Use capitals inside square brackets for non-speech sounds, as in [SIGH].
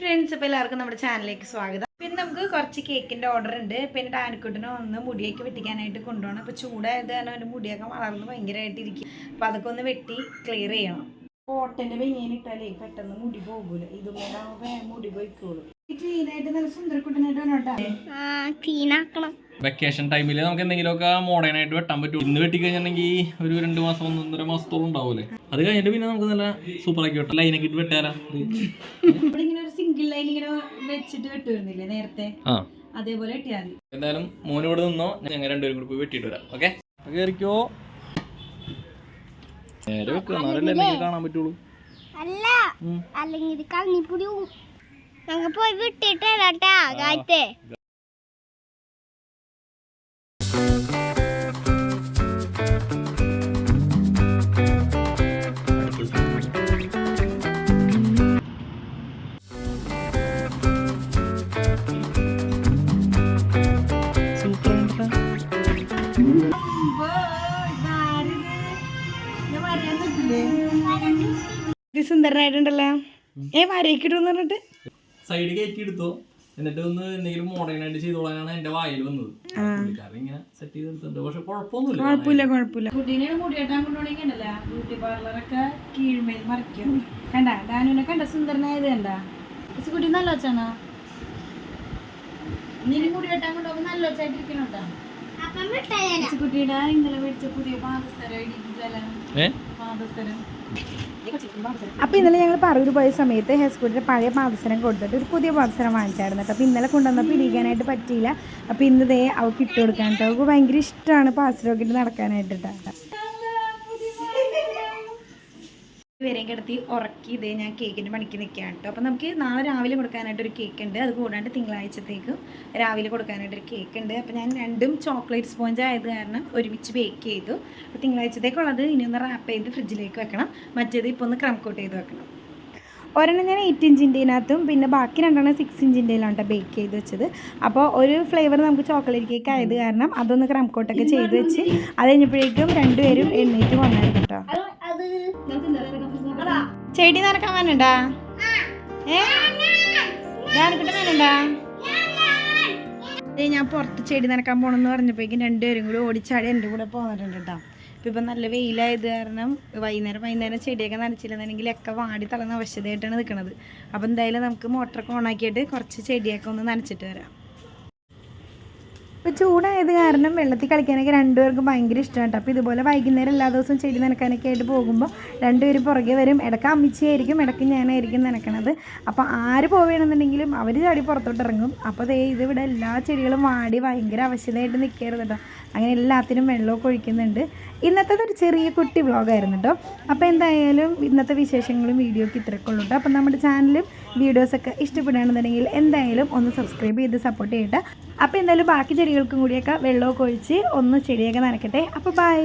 Friends അപ്പോൾ എല്ലാവർക്കും നമ്മുടെ ചാനലിലേക്ക് സ്വാഗതം. പിന്നെ നമുക്ക് കുറച്ച് കേക്കിന്റെ ഓർഡർ ഉണ്ട്. പിന്നെ ഡാനിക്കുട്ടിനെ ഒന്ന് മുടിയൊക്കെ വെട്ടിക്കാനായിട്ട് കൊണ്ടുപോകണം. അപ്പോൾ ചൂടായത് കാരണം അവന്റെ മുടിയൊക്കെ വളർന്ന് ഭയങ്കരമായിട്ട് ഇരിക്കും അപ്പോൾ അതൊക്കെ ഒന്ന് വെട്ടി ക്ലിയർ ചെയ്യണം. കോട്ടന്റെ ബനിയൻ ഇട്ടാലേ പെട്ടെന്ന് മുടി പോകൂല. ഇതും കൂടെ മുടി പോയിക്കോളൂ. ക്ലീനായിട്ട് നല്ല സുന്ദരക്കുട്ടനായിട്ട് വേണോട്ടാ ക്ലീനാക്കണം വെക്കേഷൻ ടൈമിൽ നമുക്ക് എന്തെങ്കിലുമൊക്കെ മോഡേൺ ആയിട്ട് വെട്ടാൻ പറ്റും. ഇന്ന് വെട്ടി കഴിഞ്ഞിട്ടുണ്ടെങ്കിൽ ഒരു രണ്ട് മാസം ഒന്നൊന്നര മാസത്തോളം ഉണ്ടാവൂലേ അത് കഴിഞ്ഞിട്ട് പിന്നെ നമുക്ക് നല്ല സൂപ്പർ ആക്കി വെട്ടാം. ലൈനൊക്കെ ഇട്ട് വെട്ടാലോ? [LAUGHS] സിംഗിൾ ലൈൻ ഇങ്ങനെ വെച്ചിട്ട് വെട്ടുവരുന്നില്ലേ നേരത്തെ? ആ. അതേപോലെ വെട്ടിയാൽ മതി. എന്തായാലും മോന് ഇവിടെ നിന്നോ? ഞങ്ങൾ രണ്ടുപേരും കൂടി പോയി വെട്ടിയിട്ട് വരാം. ഓക്കെ? കയറിക്കോ നേരെ വെക്കുക എന്നാലല്ലേ എന്തെങ്കിലും കാണാൻ പറ്റുള്ളൂ. അല്ല. അല്ലെങ്കിൽ ഇത് കളഞ്ഞിപ്പൊടി ഞങ്ങൾ പോയി വിട്ടിട്ട് വരാട്ടാ. കാറ്റേ ഇത് സുന്ദരനായിട്ടുണ്ടല്ലോ. ഏ വരയ്ക്കിട്ടെന്ന് പറഞ്ഞിട്ട്? സൈഡ് കയറ്റി എടുത്തോ. എന്നിട്ട് ഒന്ന് എന്തെങ്കിലും മോഡേൺ ആയിട്ട് ചെയ്തോളാനാണ് എന്റെ വായിൽ വന്നത്. പുള്ളിക്കാരൻ ഇങ്ങനെ സെറ്റ് ചെയ്തെടുത്തിട്ടുണ്ട്. പക്ഷെ കുഴപ്പമൊന്നുമില്ല. കുഴപ്പമില്ല കുഴപ്പമില്ല. കുട്ടീനെ മുടിയെട്ടാൻ കൊണ്ടുപോകണമെങ്കിലല്ല? ബ്യൂട്ടി പാർലറൊക്കെ കീഴ്മേൽ മറിക്കും. കണ്ട? ഡാനുവിനെ കണ്ട സുന്ദരനായത് കണ്ട? കുട്ടി നല്ല വെച്ചാണോ നീ മുടി വെട്ടാൻ കൊണ്ടുപോകുമ്പോൾ നല്ല വെച്ചായിട്ടിരിക്കണം കേട്ടോ കുട്ടിയുടെ ഇന്നലെ മേടിച്ച പുതിയ പാദസരം പാദസരം. അപ്പോൾ ഇന്നലെ ഞങ്ങൾ പറയൂർ പോയ സമയത്ത് ഹെസ്കൂട്ടിന്റെ പഴയ പാദസരം കൊടുത്തിട്ട് ഒരു പുതിയ പാദസരം വാങ്ങിച്ചായിരുന്നു. കേട്ടോ അപ്പോൾ ഇന്നലെ കൊണ്ടുവന്നപ്പോൾ ഇരിക്കാനായിട്ട് പറ്റിയില്ല. അപ്പൊ ഇന്ന് ദേ അവൾക്ക് ഇട്ട് കൊടുക്കാൻ. കേട്ടോ അവൾക്ക് ഭയങ്കര ഇഷ്ടമാണ് പാദസരമൊക്കെ ഇട്ട് നടക്കാനായിട്ട് കേട്ടോ. ഇവരെയും കിടത്തി ഉറക്കി ഞാൻ കേക്കിന്റെ പണിക്ക് നിൽക്കുകയാണ് കേട്ടോ. അപ്പോൾ നമുക്ക് നാളെ രാവിലെ കൊടുക്കാനായിട്ട് ഒരു കേക്ക് ഉണ്ട് അത് കൂടാണ്ട് തിങ്കളാഴ്ചത്തേക്കും രാവിലെ കൊടുക്കാനായിട്ട് ഒരു കേക്ക് ഉണ്ട് അപ്പോൾ ഞാൻ രണ്ടും ചോക്ലേറ്റ് സ്പോഞ്ച് ആയത് കാരണം ഒരുമിച്ച് ബേക്ക് ചെയ്തു. അപ്പോൾ തിങ്കളാഴ്ചത്തേക്കുള്ളത് ഇനി ഒന്ന് റാപ്പ് ചെയ്ത് ഫ്രിഡ്ജിലേക്ക് വെക്കണം. മറ്റേത് ഇപ്പോൾ ഒന്ന് ക്രം കോട്ട് ചെയ്ത് വെക്കണം. ഒരെണ്ണം ഞാൻ എയ്റ്റ് ഇഞ്ചിന്റെനകത്തും പിന്നെ ബാക്കി രണ്ടെണ്ണം സിക്സ് ഇഞ്ചിന്റെയിലാണ് ബേക്ക് ചെയ്ത് വെച്ചത്. അപ്പോൾ ഒരു ഫ്ലേവർ നമുക്ക് ചോക്ലേറ്റ് കേക്ക് ആയത് കാരണം അതൊന്ന് ക്രം കോട്ടൊക്കെ ചെയ്ത് വെച്ച് അത് കഴിഞ്ഞപ്പോഴേക്കും രണ്ടുപേരും എണ്ണീറ്റ് വന്നായിരുന്നു കേട്ടോ. ചെടി നടക്കാൻ വേണ്ടാ ഏ? ഞാനിക്കിട്ട് ഞാൻ പുറത്ത് ചെടി നനക്കാൻ പോകണമെന്ന് പറഞ്ഞപ്പോഴേക്കും രണ്ടുപേരും കൂടി ഓടിച്ചാടി എന്റെ കൂടെ പോന്നിട്ടുണ്ട് കേട്ടോ. ഇപ്പം ഇപ്പം നല്ല വെയിലായത് കാരണം വൈകുന്നേരം വൈകുന്നേരം ചെടിയൊക്കെ നനച്ചില്ലെന്നുണ്ടെങ്കിൽ ഒക്കെ വാടി തളർന്ന അവശതയായിട്ടാണ് നിൽക്കുന്നത് അപ്പം എന്തായാലും നമുക്ക് മോട്ടറൊക്കെ ഓണാക്കിയിട്ട് കുറച്ച് ചെടിയൊക്കെ ഒന്ന് നനച്ചിട്ട് വരാം. ഇപ്പോൾ ചൂടായത് കാരണം വെള്ളത്തിൽ കളിക്കാനൊക്കെ രണ്ടുപേർക്കും ഭയങ്കര ഇഷ്ടമാണ് അപ്പോൾ ഇതുപോലെ വൈകുന്നേരം എല്ലാ ദിവസവും ചെടി നനക്കാനൊക്കെ ആയിട്ട് പോകുമ്പോൾ രണ്ടുപേരും പുറകെ വരും. ഇടയ്ക്ക് അമ്മിച്ചയായിരിക്കും ഇടയ്ക്ക് ഞാനായിരിക്കും നനക്കണത്. അപ്പോൾ ആര് പോവുകയാണെന്നുണ്ടെങ്കിലും അവർ ചാടി പുറത്തോട്ട് ഇറങ്ങും. അപ്പോൾ ദേ ഇത് ഇവിടെ എല്ലാ ചെടികളും വാടി ഭയങ്കര അവശതയായിട്ട് നിൽക്കരുത് കേട്ടോ അങ്ങനെ എല്ലാത്തിനും വെള്ളമൊക്കെ ഒഴിക്കുന്നുണ്ട്. ഇന്നത്തേത് ഒരു ചെറിയ കുട്ടി വ്ളോഗായിരുന്നു കേട്ടോ അപ്പോൾ എന്തായാലും ഇന്നത്തെ വിശേഷങ്ങളും വീഡിയോയ്ക്ക് ഒക്കെ ഇത്രയൊക്കെ ഉള്ളൂ കേട്ടോ അപ്പോൾ നമ്മുടെ ചാനലും വീഡിയോസൊക്കെ ഇഷ്ടപ്പെടുകയാണെന്നുണ്ടെങ്കിൽ എന്തായാലും ഒന്ന് സബ്സ്ക്രൈബ് ചെയ്ത് സപ്പോർട്ട് ചെയ്യട്ടെ. അപ്പോൾ എന്തായാലും ബാക്കി ചെടികൾക്കും കൂടിയൊക്കെ വെള്ളമൊക്കെ ഒഴിച്ച് ഒന്ന് ചെടിയൊക്കെ നനക്കട്ടെ. അപ്പോൾ ബൈ